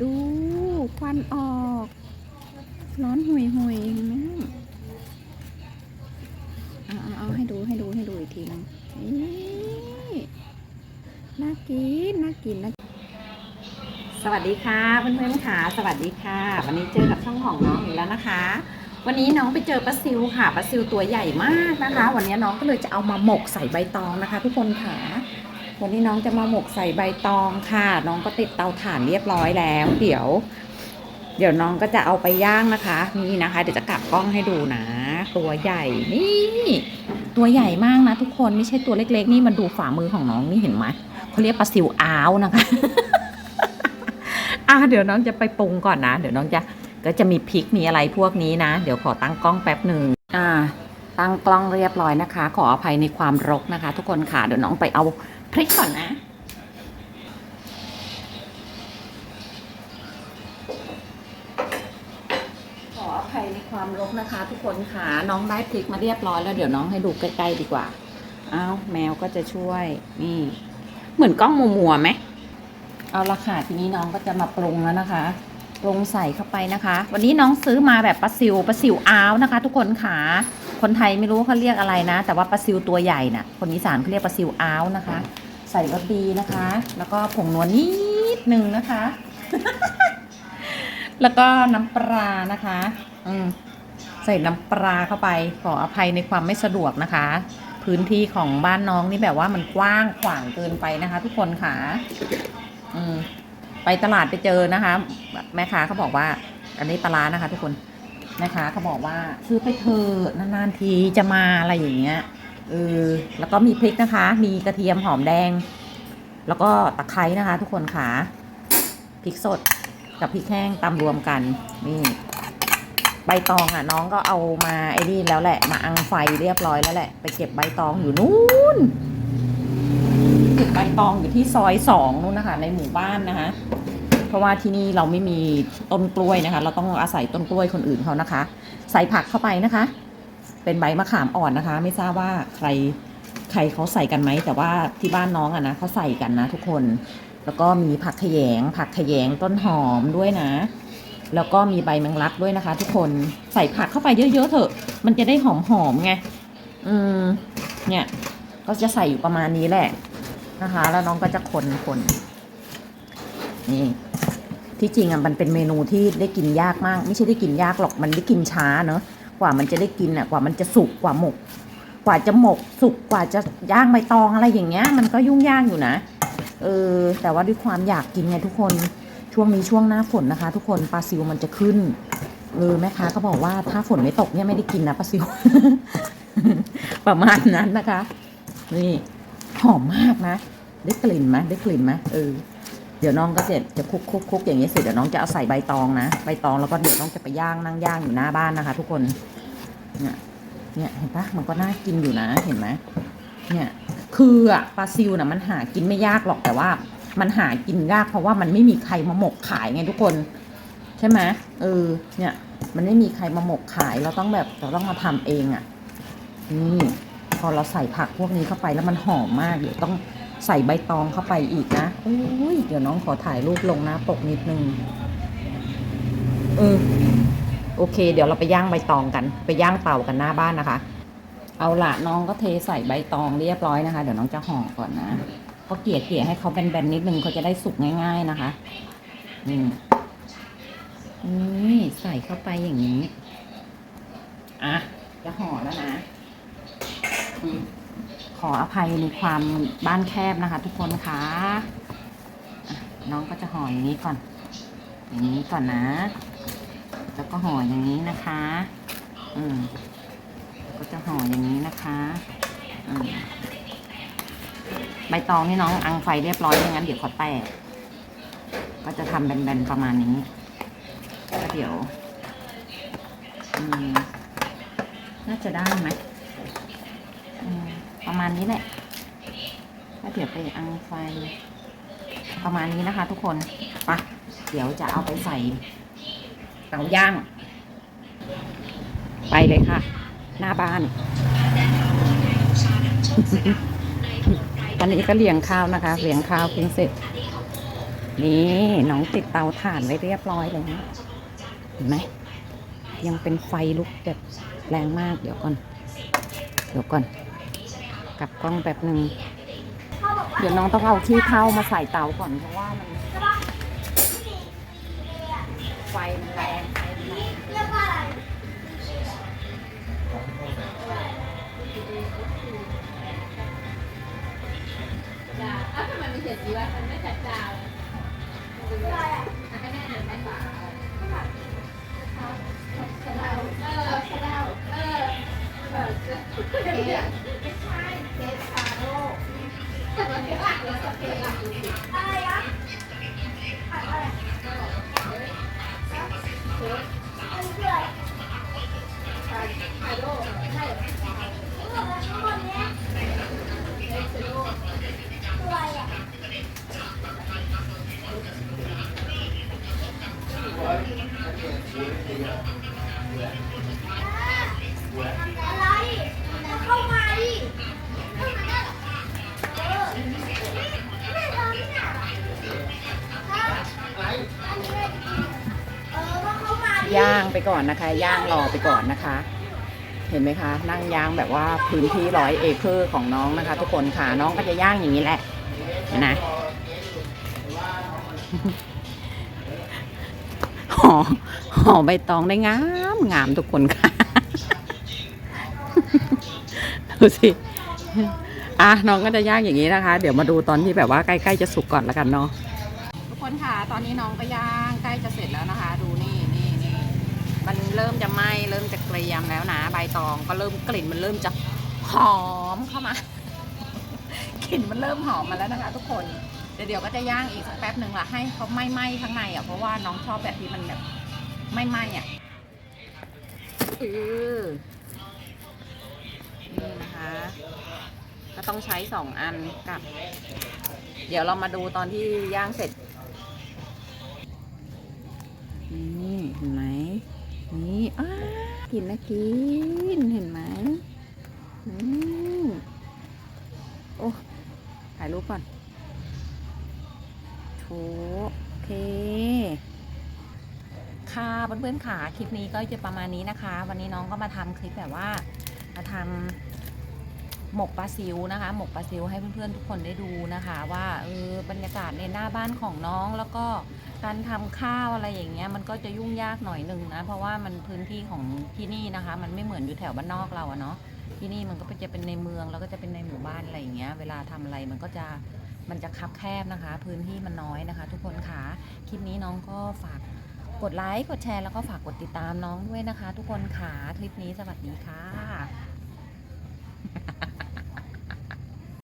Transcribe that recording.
ดูควันออก ร้อนหุยหุยๆเห็นไหมเอาเอาเอาให้ดูให้ดูให้ดูอีกทีนึงน่ากินน่ากินนะสวัสดีค่ะเพื่อนๆค่ะสวัสดีค่ะ วันนี้เจอกับช่องของน้องอีกแล้วนะคะ วันนี้น้องไปเจอปลาซิวค่ะปลาซิวตัวใหญ่มากนะคะ วันนี้น้องก็เลยจะเอามาหมกใส่ใบตองนะคะ ทุกคนค่ะ วันนี้น้องจะมาหมกใส่ใบตองค่ะ น้องก็ติดเตาถ่านเรียบร้อยแล้ว เดี๋ยว เดี๋ยวน้องก็จะเอาไปย่างนะคะ นี่นะคะ เดี๋ยวจะกลับกล้องให้ดูนะ ตัวใหญ่นี่ ตัวใหญ่มากนะ ทุกคนไม่ใช่ตัวเล็ก ๆ นี่มันดูฝ่ามือของน้องนี่เห็นไหมเขาเรียกปลาซิวอ้าวนะคะอะเดี๋ยวน้องจะไปปรุงก่อนนะ เดี๋ยวน้องจะก็จะมีพริกมีอะไรพวกนี้นะ เดี๋ยวขอตั้งกล้องแป๊บหนึ่งอ่าตั้งกล้องเรียบร้อยนะคะ ขออภัยในความรกนะคะ ทุกคนค่ะเดี๋ยวน้องไปเอา พริกก่อนนะขออภัยในความรกนะคะ ทุกคนค่ะน้องได้พริกมาเรียบร้อยแล้วเดี๋ยวน้องให้ดูใกล้ๆดีกว่าอ้าวแมวก็จะช่วยนี่ เหมือนกล้องมัวมัวๆไหมเอาละค่ะทีนี้น้องก็จะมาปรุงแล้วนะคะปรุงใส่เข้าไปนะคะ วันนี้น้องซื้อมาแบบปลาซิวปลาซิวอ้าวนะคะ ทุกคนค่ะคนไทยไม่รู้เขาเรียกอะไรนะ แต่ว่าปลาซิวตัวใหญ่น่ะ คนอีสานเขาเรียกปลาซิวอ้าวนะคะ ใส่รสดีนะคะ แล้วก็ผงนวลนิดนึงนะคะ แล้วก็น้ำปลานะคะ อืมใส่น้ำปลาเข้าไปขออภัยในความไม่สะดวกนะคะ พื้นที่ของบ้านน้องนี่แบบว่ามันกว้างขวางเกินไปนะคะ ทุกคนค่ะ อืมไปตลาดไปเจอนะคะ แม่ค้าเขาบอกว่า อันนี้ปลาร้านะคะ ทุกคนแม่ค้าเขาบอกว่าซื้อไปเถอะนานๆทีจะมาอะไรอย่างเงี้ย เออแล้วก็มีพริกนะคะ มีกระเทียมหอมแดง แล้วก็ตะไคร้นะคะ ทุกคนค่ะพริกสดกับพริกแห้งตำรวมกัน นี่ ใบตองอะ น้องก็เอามาไอ้นี่แล้วแหละ มาอังไฟเรียบร้อยแล้วแหละ ไปเก็บใบตองอยู่นู้นเก็บใบตองอยู่ที่ซอยสองนู้นนะคะ ในหมู่บ้านนะคะ เพราะว่าที่นี่เราไม่มีต้นกล้วยนะคะ เราต้องอาศัยต้นกล้วยคนอื่นเขานะคะ ใส่ผักเข้าไปนะคะ เป็นใบมะขามอ่อนนะคะ ไม่ทราบว่าใครใครเขาใส่กันไหม แต่ว่าที่บ้านน้องอะนะเขาใส่กันนะทุกคน แล้วก็มีผักขยง ผักขยงต้นหอมด้วยนะ แล้วก็มีใบแมงลักด้วยนะคะ ทุกคนใส่ผักเข้าไปเยอะๆเถอะ มันจะได้หอมๆไงอืมเนี่ยก็จะใส่อยู่ประมาณนี้แหละนะคะ แล้วน้องก็จะคนคนนี่ที่จริงอะมันเป็นเมนูที่ได้กินยากมาก ไม่ใช่ได้กินยากหรอกมันได้กินช้าเนอะ ว่ามันจะได้กินอะกว่ามันจะสุกกว่าหมก กว่าจะหมก สุกกว่าจะย่างใบตองอะไรอย่างเงี้ย มันก็ยุ่งยากอยู่นะ เออ แต่ว่าด้วยความอยากกินไงทุกคนช่วงนี้ช่วงหน้าฝนนะคะ ทุกคนปลาซิวมันจะขึ้นเออแม่ค้าก็บอกว่าถ้าฝนไม่ตกเนี่ยไม่ได้กินนะปลาซิว ประมาณนั้นนะคะ นี่หอมมากนะ ได้กลิ่นไหมได้กลิ่นไหมเออ ดี๋ยวน้องก็เสร็จจะคลุกคุกคุกอย่างนี้เสร็จเดี๋ยวน้องจะเอาใส่ใบตองนะใบตองแล้วก็เดี๋ยวน้องจะไปย่างนั่งย่างอยู่หน้าบ้านนะคะ ทุกคนเนี่ยเนี่ยเห็นปะมันก็น่ากินอยู่นะเห็นไหมเนี่ยคืออะปลาซิวน่ะมันหากินไม่ยากหรอกแต่ว่า มันหากินยากเพราะว่ามันไม่มีใครมาหมกขายไงทุกคน ใช่ไหมเออเนี่ย มันไม่มีใครมาหมกขายเราต้องแบบเราต้องมาทำเองอะ่ะนี่พอเราใส่ผักพวกนี้เข้าไปแล้วมันหอมมากเดี๋ยวต้อง ใส่ใบตองเข้าไปอีกนะโอ้ยเดี๋ยวน้องขอถ่ายรูปลงหน้าปกนิดนึงเออโอเค เดี๋ยวเราไปย่างใบตองกัน ไปย่างเตากันหน้าบ้านนะคะ เอาละน้องก็เทใส่ใบตองเรียบร้อยนะคะ เดี๋ยวน้องจะห่อก่อนนะก็เกลี่ยเกี่ยให้เขาแบนๆนิดนึงเขาจะได้สุกง่าย ๆนะคะนี่นี่ใส่เข้าไปอย่างนี้ อะ จะห่อแล้วนะ อืมขออภัยในความบ้านแคบนะคะ ทุกคนคะอะน้องก็จะห่ออย่างนี้ก่อน อย่างนี้ก่อนนะ แล้วก็ห่ออย่างนี้นะคะ อืมก็จะห่ออย่างนี้นะคะอืมใบตองนี่น้องอังไฟเรียบร้อยไม่งั้นเดี๋ยวเขาแตก ก็จะทำแบนๆประมาณนี้ก็เดี๋ยว อืมน่าจะได้ไหม ประมาณนี้แหละก็เดี๋ยวไปอังไฟ ประมาณนี้นะคะ ทุกคนไปะเดี๋ยวจะเอาไปใส่เตาย่าง ไปเลยค่ะ หน้าบ้าน ตอนนี้ก็เลี้ยงข้าวนะคะเลี้ยงข้าวเพิ่งเสร็จ นี่น้องติดเตาถ่านไว้เรียบร้อยเลยนะเห็นไหมยังเป็นไฟลุกแบบแรงมากเดี๋ยวก่อน เดี๋ยวก่อน กลับกล้องแบบหนึ่งเดี๋ยวน้องต้องเอาขี้เท่ามาใส่เตาก่อนเพราะว่ามันไฟมันแรงไฟมันแรง อ ไปก่อนนะคะ ย่างรอไปก่อนนะคะ เห็นไหมคะ นั่งย่างแบบว่าพื้นที่ร้อยเอเคอร์ของน้องนะคะ ทุกคนค่ะน้องก็จะย่างอย่างนี้แหละเห็นไหมห่อห่อใบตองได้งามงามทุกคนค่ะดูสิอะน้องก็จะย่างอย่างนี้นะคะ เดี๋ยวมาดูตอนที่แบบว่าใกล้ๆจะสุกก่อนแล้วกันเนาะทุกคนค่ะ ตอนนี้น้องก็ย่างใกล้จะเสร็จแล้วนะคะ เริ่มจะไหม้เริ่มจะเกรียมแล้วนะใบตองก็เริ่มกลิ่นมันเริ่มจะหอมเข้ามา กลิ่นมันเริ่มหอมมาแล้วนะคะ ทุกคนเดี๋ยวเดี๋ยวก็จะย่างอีกสักแป๊บหนึ่งละให้เขาไหม้ไหม้ข้างในอะเพราะว่าน้องชอบแบบที่มันแบบไหม้ไหม้อะเออนี่นะคะ ก็ต้องใช้สองอันกับ เดี๋ยวเรามาดูตอนที่ย่างเสร็จนี่เห็นไหม นี่อ้ากินนะกิน เห็นไหมอืมโอ้ถ่ายรูปก่อนโถโอเค ค่ะเพื่อนๆค่ะ คลิปนี้ก็จะประมาณนี้นะคะ วันนี้น้องก็มาทำคลิปแบบว่า มาทำ หมกปลาซิวนะคะ หมกปลาซิวให้เพื่อนๆทุกคนได้ดูนะคะ ว่าเออบรรยากาศในหน้าบ้านของน้องแล้วก็การทำข้าวอะไรอย่างเงี้ยมันก็จะยุ่งยากหน่อยหนึ่งนะ เพราะว่ามันพื้นที่ของที่นี่นะคะ มันไม่เหมือนอยู่แถวบ้านนอกเราอะเนาะที่นี่มันก็จะเป็นในเมืองแล้วก็จะเป็นในหมู่บ้านอะไรอย่างเงี้ยเวลาทำอะไรมันก็จะมันจะคับแคบนะคะ พื้นที่มันน้อยนะคะ ทุกคนค่ะคลิปนี้น้องก็ฝากกดไลค์กดแชร์แล้วก็ฝากกดติดตามน้องด้วยนะคะ ทุกคนค่ะคลิปนี้สวัสดีค่ะ